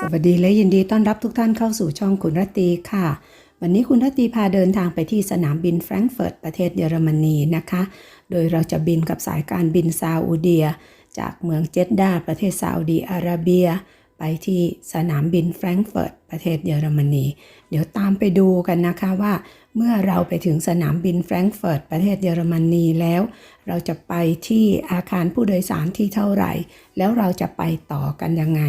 สวัสดีและยินดีต้อนรับทุกท่านเข้าสู่ช่องคุณรตีค่ะ วันนี้คุณรตตีพาเดินทางไปที่สนามบินแฟรงก์เฟิร์ตประเทศเยอรมนีนะคะ โดยเราจะบินกับสายการบินซาอุเดีย จากเมืองเจดดาประเทศซาอุดีอาระเบีย ไปที่สนามบินแฟรงก์เฟิร์ตประเทศเยอรมนี เดี๋ยวตามไปดูกันนะคะว่า เมื่อเราไปถึงสนามบินแฟรงก์เฟิร์ตประเทศเยอรมนีแล้ว เราจะไปที่อาคารผู้โดยสารที่เท่าไหร่ แล้วเราจะไปต่อกันยังไง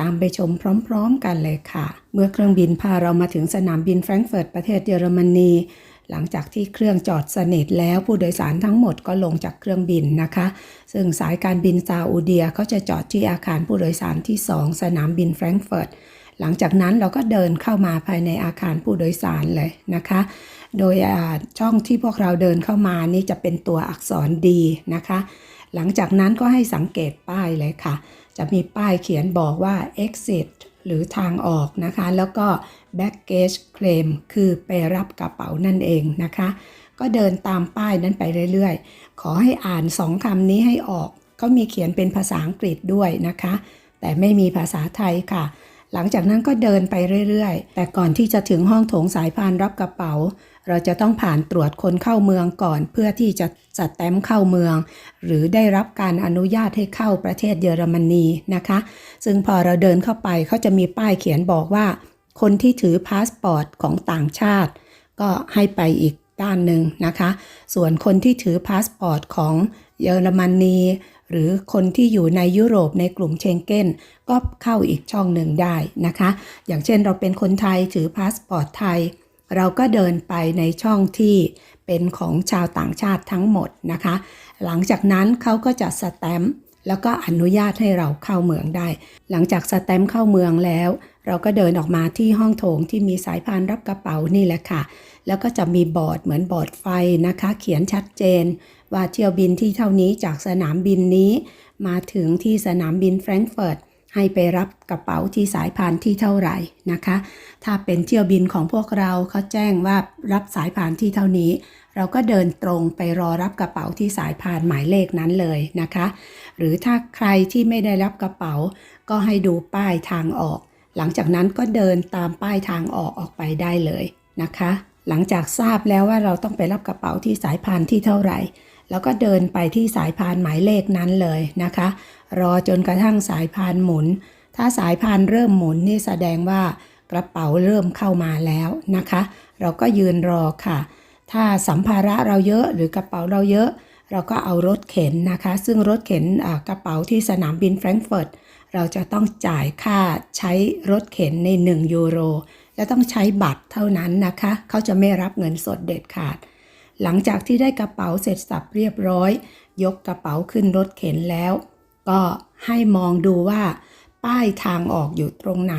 ตามไปชมพร้อมๆกันเลยค่ะ เมื่อเครื่องบินพาเรามาถึงสนามบินแฟรงก์เฟิร์ตประเทศเยอรมนีหลังจากที่เครื่องจอดสนิทแล้วผู้โดยสารทั้งหมดก็ลงจากเครื่องบินนะคะ ซึ่งสายการบินซาอุเดียเขาจะจอดที่อาคารผู้โดยสารที่ 2 สนามบินแฟรงก์เฟิร์ตหลังจากนั้นเราก็เดินเข้ามาภายในอาคารผู้โดยสารเลยนะคะ โดยอ่าช่องที่พวกเราเดินเข้ามานี่จะเป็นตัวอักษรดีนะคะ หลังจากนั้นก็ให้สังเกตป้ายเลยค่ะ จะมีป้ายเขียนบอกว่า exit หรือทางออกนะคะ แล้วก็ baggage claim คือไปรับกระเป๋านั่นเองนะคะ ก็เดินตามป้ายนั้นไปเรื่อยๆ ขอให้อ่านสองคำนี้ให้ออกเขามีเขียนเป็นภาษาอังกฤษด้วยนะคะ แต่ไม่มีภาษาไทยค่ะ หลังจากนั้นก็เดินไปเรื่อยๆ แต่ก่อนที่จะถึงห้องโถงสายพานรับกระเป๋า เราจะต้องผ่านตรวจคนเข้าเมืองก่อน เพื่อที่จะจัดแต้มเข้าเมือง หรือได้รับการอนุญาตให้เข้าประเทศเยอรมนีนะคะ ซึ่งพอเราเดินเข้าไปเขาจะมีป้ายเขียนบอกว่า คนที่ถือพาสปอร์ตของต่างชาติ ก็ให้ไปอีกด้านหนึ่งนะคะ ส่วนคนที่ถือพาสปอร์ตของเยอรมนีหรือคนที่อยู่ในยุโรปในกลุ่มเชงเก้น ก็เข้าอีกช่องหนึ่งได้นะคะ อย่างเช่นเราเป็นคนไทยถือพาสปอร์ตไทย เราก็เดินไปในช่องที่เป็นของชาวต่างชาติทั้งหมดนะคะ หลังจากนั้นเขาก็จะสแตมป์แล้วก็อนุญาตให้เราเข้าเมืองได้ หลังจากสแตมป์เข้าเมืองแล้ว เราก็เดินออกมาที่ห้องโถงที่มีสายพานรับกระเป๋านี่แหละค่ะ แล้วก็จะมีบอร์ดเหมือนบอร์ดไฟนะคะ เขียนชัดเจน ว่าเที่ยวบินที่เท่านี้จากสนามบินนี้ มาถึงที่สนามบินแฟรงก์เฟิร์ต ให้ไปรับกระเป๋าที่สายพานที่เท่าไหร่นะคะ ถ้าเป็นเที่ยวบินของพวกเราเขาแจ้งว่ารับสายพานที่เท่านี้ เราก็เดินตรงไปรอรับกระเป๋าที่สายพานหมายเลขนั้นเลยนะคะ หรือถ้าใครที่ไม่ได้รับกระเป๋า ก็ให้ดูป้ายทางออก หลังจากนั้นก็เดินตามป้ายทางออกออกไปได้เลยนะคะ หลังจากทราบแล้วว่าเราต้องไปรับกระเป๋าที่สายพานที่เท่าไหร่ แล้วก็เดินไปที่สายพานหมายเลขนั้นเลยนะคะ รอจนกระทั่งสายพานหมุน ถ้าสายพานเริ่มหมุนนี่แสดงว่ากระเป๋าเริ่มเข้ามาแล้วนะคะ เราก็ยืนรอค่ะ ถ้าสัมภาระเราเยอะหรือกระเป๋าเราเยอะ เราก็เอารถเข็นนะคะ ซึ่งรถเข็นกระเป๋าที่สนามบินแฟรงก์เฟิร์ตเราจะต้องจ่ายค่าใช้รถเข็นใน 1 ยูโร และต้องใช้บัตรเท่านั้นนะคะ เขาจะไม่รับเงินสดเด็ดขาด หลังจากที่ได้กระเป๋าเสร็จสับเรียบร้อย ยกกระเป๋าขึ้นรถเข็นแล้ว ก็ให้มองดูว่า ป้ายทางออกอยู่ตรงไหน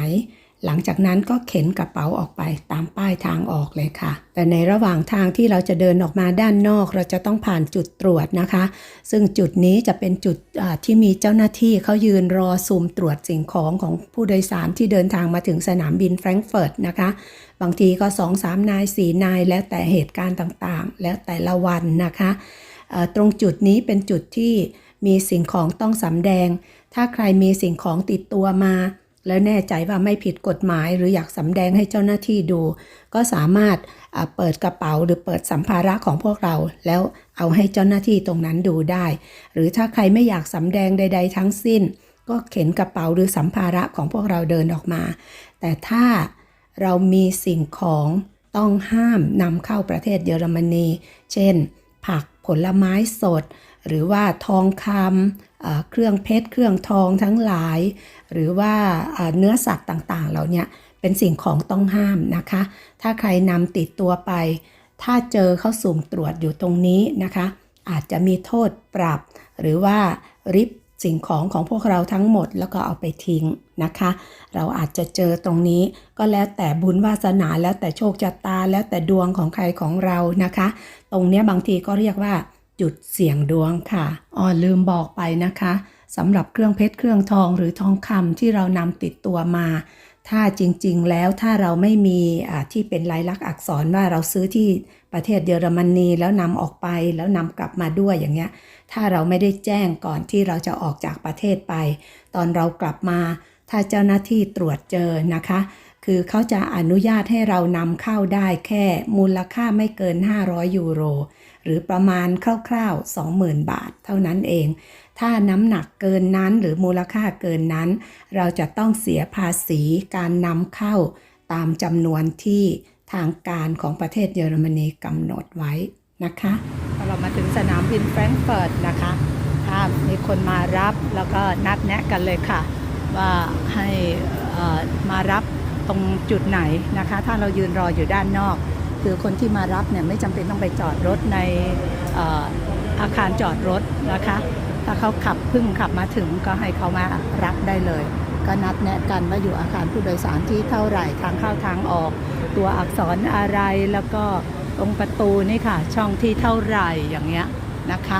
หลังจากนั้นก็เข็นกระเป๋าออกไปตามป้ายทางออกเลยค่ะ แต่ในระหว่างทางที่เราจะเดินออกมาด้านนอก เราจะต้องผ่านจุดตรวจนะคะ ซึ่งจุดนี้จะเป็นจุดที่มีเจ้าหน้าที่เขายืนรอซูมตรวจสิ่งของของผู้โดยสารที่เดินทางมาถึงสนามบินแฟรงก์เฟิร์ตนะคะ บางทีก็2อสามนายสี่นาย แล้วแต่เหตุการณ์ต่างๆ แล้วแต่ละวันนะคะตรงจุดนี้เป็นจุดที่มีสิ่งของต้องสำแดง ถ้าใครมีสิ่งของติดตัวมา แล้วแน่ใจว่าไม่ผิดกฎหมายหรืออยากสำแดงให้เจ้าหน้าที่ดู ก็สามารถเปิดกระเป๋าหรือเปิดสัมภาระของพวกเรา แล้วเอาให้เจ้าหน้าที่ตรงนั้นดูได้ หรือถ้าใครไม่อยากสำแดงใด ๆ ทั้งสิ้น ก็เข็นกระเป๋าหรือสัมภาระของพวกเราเดินออกมา แต่ถ้าเรามีสิ่งของต้องห้ามนำเข้าประเทศเยอรมนี เช่น ผัก ผลไม้สด หรือว่าทองคำเครื่องเพชรเครื่องทองทั้งหลาย หรือว่าเนื้อสัตว์ต่างๆเหล่าเนี้ยเป็นสิ่งของต้องห้ามนะคะ ถ้าใครนำติดตัวไป ถ้าเจอเขาสุ่มตรวจอยู่ตรงนี้นะคะ อาจจะมีโทษปรับ หรือว่าริบ สิ่งของของพวกเราทั้งหมดแล้วก็เอาไปทิ้งนะคะ เราอาจจะเจอตรงนี้ก็แล้วแต่บุญวาสนาแล้วแต่โชคชะตา แล้วแต่ดวงของใครของเรานะคะ ตรงนี้บางทีก็เรียกว่า จุดเสี่ยงดวงค่ะอ๋อลืมบอกไปนะคะสำหรับเครื่องเพชรเครื่องทองหรือทองคำที่เรานำติดตัวมา ถ้าจริงๆ แล้วถ้าเราไม่มีที่เป็นลายลักษณ์อักษรว่าเราซื้อที่ประเทศเยอรมนีแล้วนำออกไปแล้วนำกลับมาด้วยอย่างเงี้ย ถ้าเราไม่ได้แจ้งก่อนที่เราจะออกจากประเทศไป ตอนเรากลับมา ถ้าเจ้าหน้าที่ตรวจเจอนะคะ คือเขาจะอนุญาตให้เรานำเข้าได้แค่มูลค่าไม่เกิน 500 ยูโร หรือประมาณคร่าวๆ 20,000 บาท เท่านั้นเอง ถ้าน้ำหนักเกินนั้นหรือมูลค่าเกินนั้น เราจะต้องเสียภาษีการนำเข้าตามจำนวนที่ทางการของประเทศเยอรมนีกำหนดไว้นะคะพอเรามาถึงสนามบินแฟรงก์เฟิร์ตนะคะถ้ามีคนมารับแล้วก็นัดแนะกันเลยค่ะ ว่าให้มารับตรงจุดไหนนะคะ ถ้าเรายืนรออยู่ด้านนอก คือคนที่มารับเนี่ยไม่จำเป็นต้องไปจอดรถใน อาคารจอดรถนะคะ ถ้าเขาขับเพึ่งขับมาถึงก็ให้เขามารับได้เลย ก็นัดแนะกันว่าอยู่อาคารผู้โดยสารที่เท่าไหร่ทางเข้าทางออก ตัวอักษรอะไรแล้วก็ตรงประตูนี่ค่ะ ช่องที่เท่าไหร่อย่างเงี้ยนะคะ